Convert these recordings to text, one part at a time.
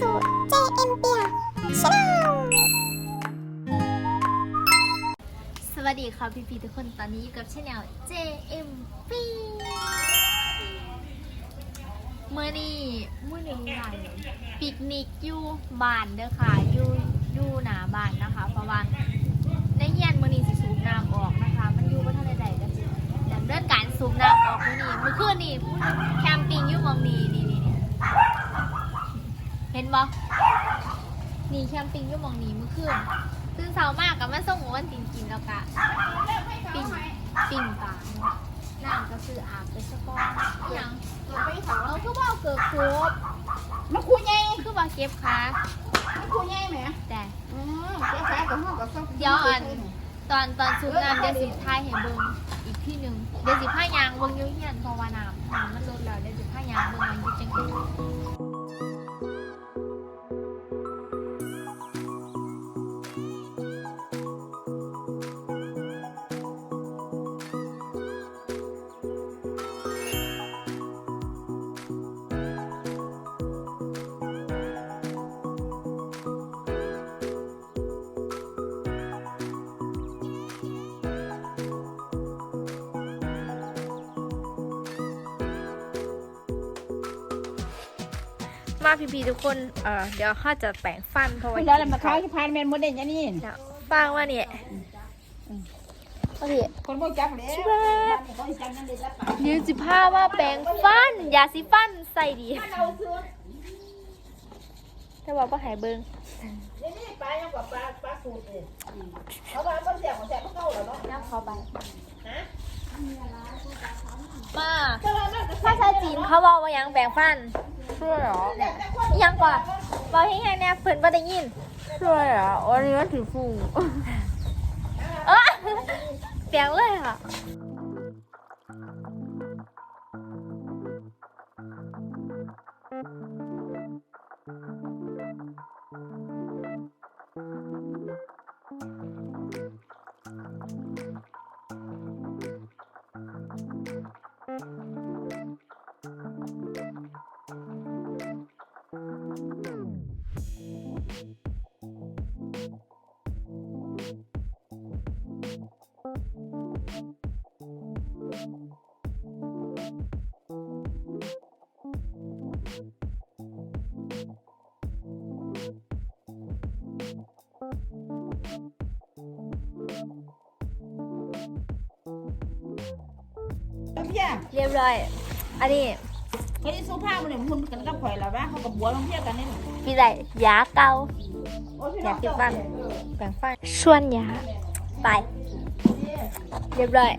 สู่ JM เปียชาแนลสวัสดีค่ะพี่พีทุกคนตอนนี้อยู่กับช่อง JMP เมื่อนี้มื่อนี้งานปิกนิกอยู่บ้านเด้อค่ะอยู่อยู่หน้าบ้านนะคะ เพราะว่าในเฮียนมื่อนี้สิสูบน้ำออกนะคะ มันอยู่บนทะเลใดกันดำเนินการสูบน้ำออกมื่อนี้เมื่อคืนนี้แคมปิ้งอยู่หมองนี้นี่นี่ เห็นบ่นี่แคมปิ้งอยู่หมองนี้เมื่อคืนตื่นเช้ามากกับมาส่งหมูวันตินกินแล้วกะปิ่งปิ่งปลาเนาะน้ำก็คืออาบไปสะก้อนอหยังเราคือว่าเอาเกิดครบมันคุยไงคือว่าเก็บขามันคุยไงแหมแต่อืมเจ๊ฟ้ากับห้องกับส้มเดี๋ยวอันตอนตอนซุปน้ำเดี๋ยวสิท้ายให้เบิ่งอีกที่หนึ่งเดี๋ยวสิผ้ายางเบิ่งอยุ่งยันเพราะว่าน้ำน้ำมันลดแล้วเดี๋ยวสิผ้ายางเบิ่งมันอยู่จังไง มาพี่ๆทุกคนเออเดี๋ยวข้าจะแปรงฟันเพราะว่าคุณแล้วมาขายที่พานแมนโมเดลอย่างนี้เดี๋ยวฟังว่าเนี่ยโอเคคนบ่จับแล้วนิ้วสิผ้าว่าแปรงฟันยาสีฟันใส่ดีเอาซื้อแต่ว่าก็หายเบิงนี่นี่ปลายังกว่าปลาปลาสูตรเลยเขาว่าต้นแสบของแสบเขาเข้าเหรอเนาะน้ำเข้าไปฮะมาก็ว่าน่าจะภาษาจีนเขาบอกว่าหยังแปรงฟัน ช่วยหรอยังก่อนบอกให้ไงเนี่ยเพื่อนบ่ได้ยินช่วยอะวันนี้มันถือฟูเออเสียงเลยค่ะ พี่อะเรียบร้อย อันนี้เขาที่สู้ผ้ามันเนี่ยมันกันกับข่อยแล้วว่าเขากับบัวลงเพียกันนี่พี่ใดยาเกาอยากกินฟันแปรงฟันชวนยาไป เรียบร้อย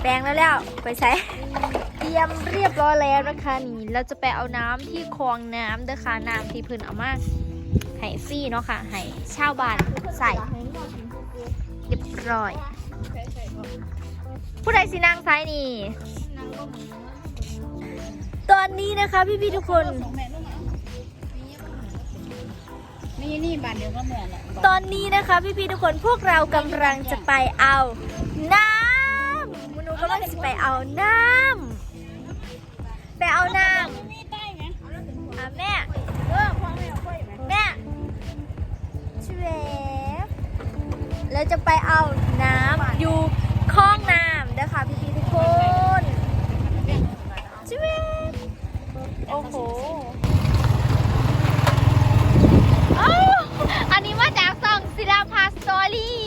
แปรงแล้วแล้วไปใช้เตรียมเรียบร้อยแล้วนะคะนี่เราจะไปเอาน้ำที่คลองน้ำเด้อค่ะน้ำที่เพื้นเอามาให้ฟรี่เนาะค่ะให้ชาวบ้าน ใส่เรียบร้อย ผู้ใดสินางซ้ายนี่ ตอนนี้นะคะพี่พี่ทุกคน นี่นี่บานเดียวก็เหมือนแหละตอนนี้นะคะพี่พี่ทุกคนพวกเรากำลังจะไปเอา น้ำมนุกำลังจะไปเอาน้ำไปเอาน้ำอะแม่เออพ่อแม่ค่อยไหมแม่ช่วย เราจะไปเอาน้ำอยู่คลองน้ำเด้อค่ะพี่พี่ๆทุกคนช่วยโอ้โหอ้าวอันนี้มาจากซองศิลาพาสตอรี่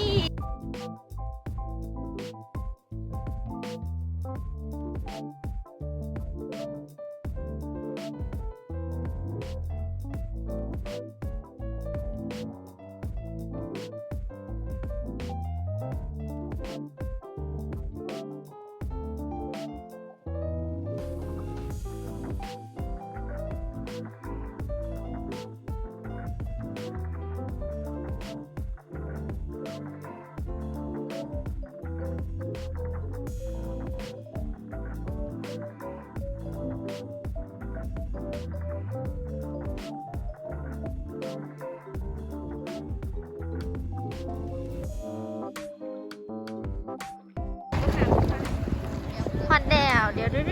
ัดแล้วเดี๋ยวเดี๋ยว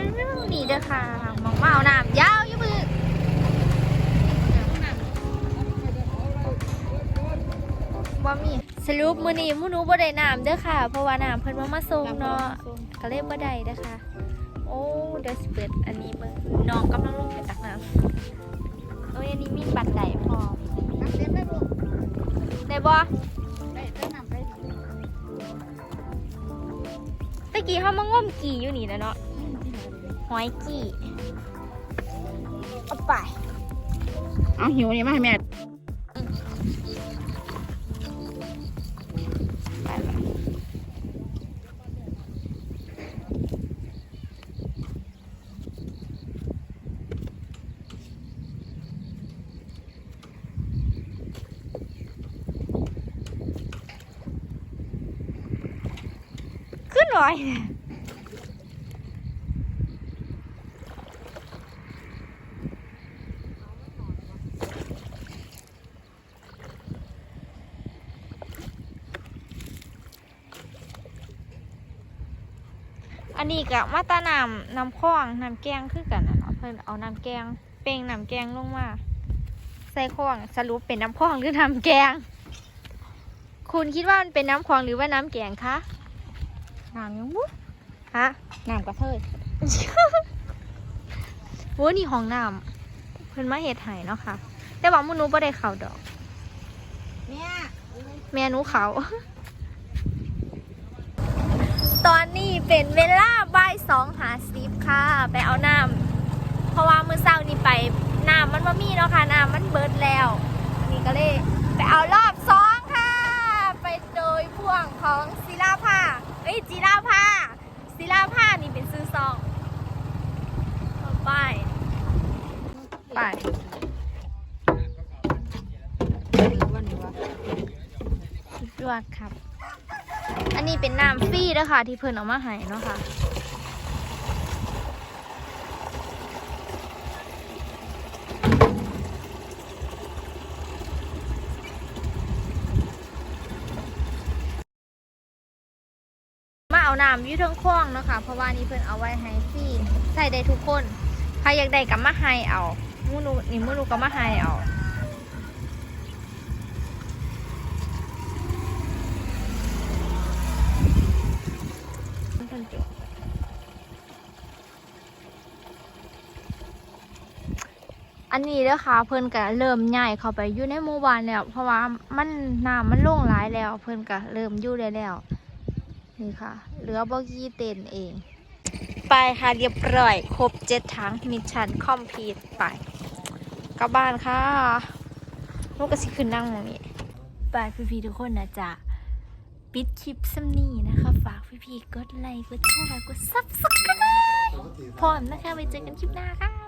นี่เด้อค่ะมองว่าเอาน้ำยาวอยู่มือว่ามีสรุปมือนี้มูนูบ่ได้น้ำเด้อค่ะ เพราะว่าน้ำเพิ่นมามาส่งเนาะก็เลยบ่ได้นะคะ โอ้เดี๋ยวสเปิดอันนี้มือน้องกำลังลงไปตักน้ำโอ้ยอันนี้มีบัตรใดพร้อมได้บ่ ตะกี้เขามางมกี่อยู่นี่นะเนาะหอยกี่เอาไป เอาหิวนี่มาให้แม่ หน่อยอันนี้กับมาตาน้ำน้ำคลองน้ำแกงคือกันนะเนาะเพิ่นเอาน้ำแกงเป่งน้ำแกงลงมาใส่คลองสรุปเป็นน้ำคลองหรือน้ำแกง คุณคิดว่ามันเป็นน้ำคลองหรือว่าน้ำแกงคะ น้ำยังวุ้ฮะน้ำกระเทยโอ้นี่ห้องน้ำเพิ่นมาเฮ็ดให้เนาะค่ะ แต่ว่าหมูหนูบ่ได้เข้าดอกเนี่ยแม่หนูเขา ตอนนี้เป็นเวลาบ่ายสองหาสิบค่ะ ไปเอาน้ำเพราะว่ามื้อเช้านี่ไปน้ำมันบ่มีเนาะค่ะน้ำมันเบิดแล้วนี่ก็เลย ไปเอารอบสองค่ะ ไปโดยพ่วงของศิลาภา เอ้ยจีราภาศิลาภานี่เป็นซื้อซองเอาไปไปวันนี้วะสุดยอดครับ อันนี้เป็นน้ำฟรีเด้อค่ะที่เพิ่นเอามาให้เนาะค่ะ มาเอาน้อยู่เทั้งคลองเนาะค่ะเพราะว่านี่เพิ่นเอาไว้ให้ฟรีใส่ได้ทุกคนใครอยากได้ก็มาให้เอามูนูนี่มูนูก็มาให้เอาอันนี้เด้อค่ะเพิ่นก็เริ่มใหญ่เข้าไปอยู่ในหมู่บ้านแล้ว เพราะว่ามันน้ำมันลงหลายแล้ว เพิ่นก็เริ่มอยู่ได้แล้ว นี่ค่ะ เหลือบ่กี่เต็นเอง ไปค่ะเรียบร้อย ครบเจ็ดถังมิชชั่นคอมพลีทไปกลับบ้านค่ะลูกก็สิขึ้นนั่งตรงนี้ไปพี่ๆทุกคนนะจ๊ะปิดคลิปซ้ำนี้นะคะ ฝากพี่ๆกดไลค์กดแชร์กดซับสไครต์พร้อมนะคะไปเจอกันคลิปหน้าค่ะ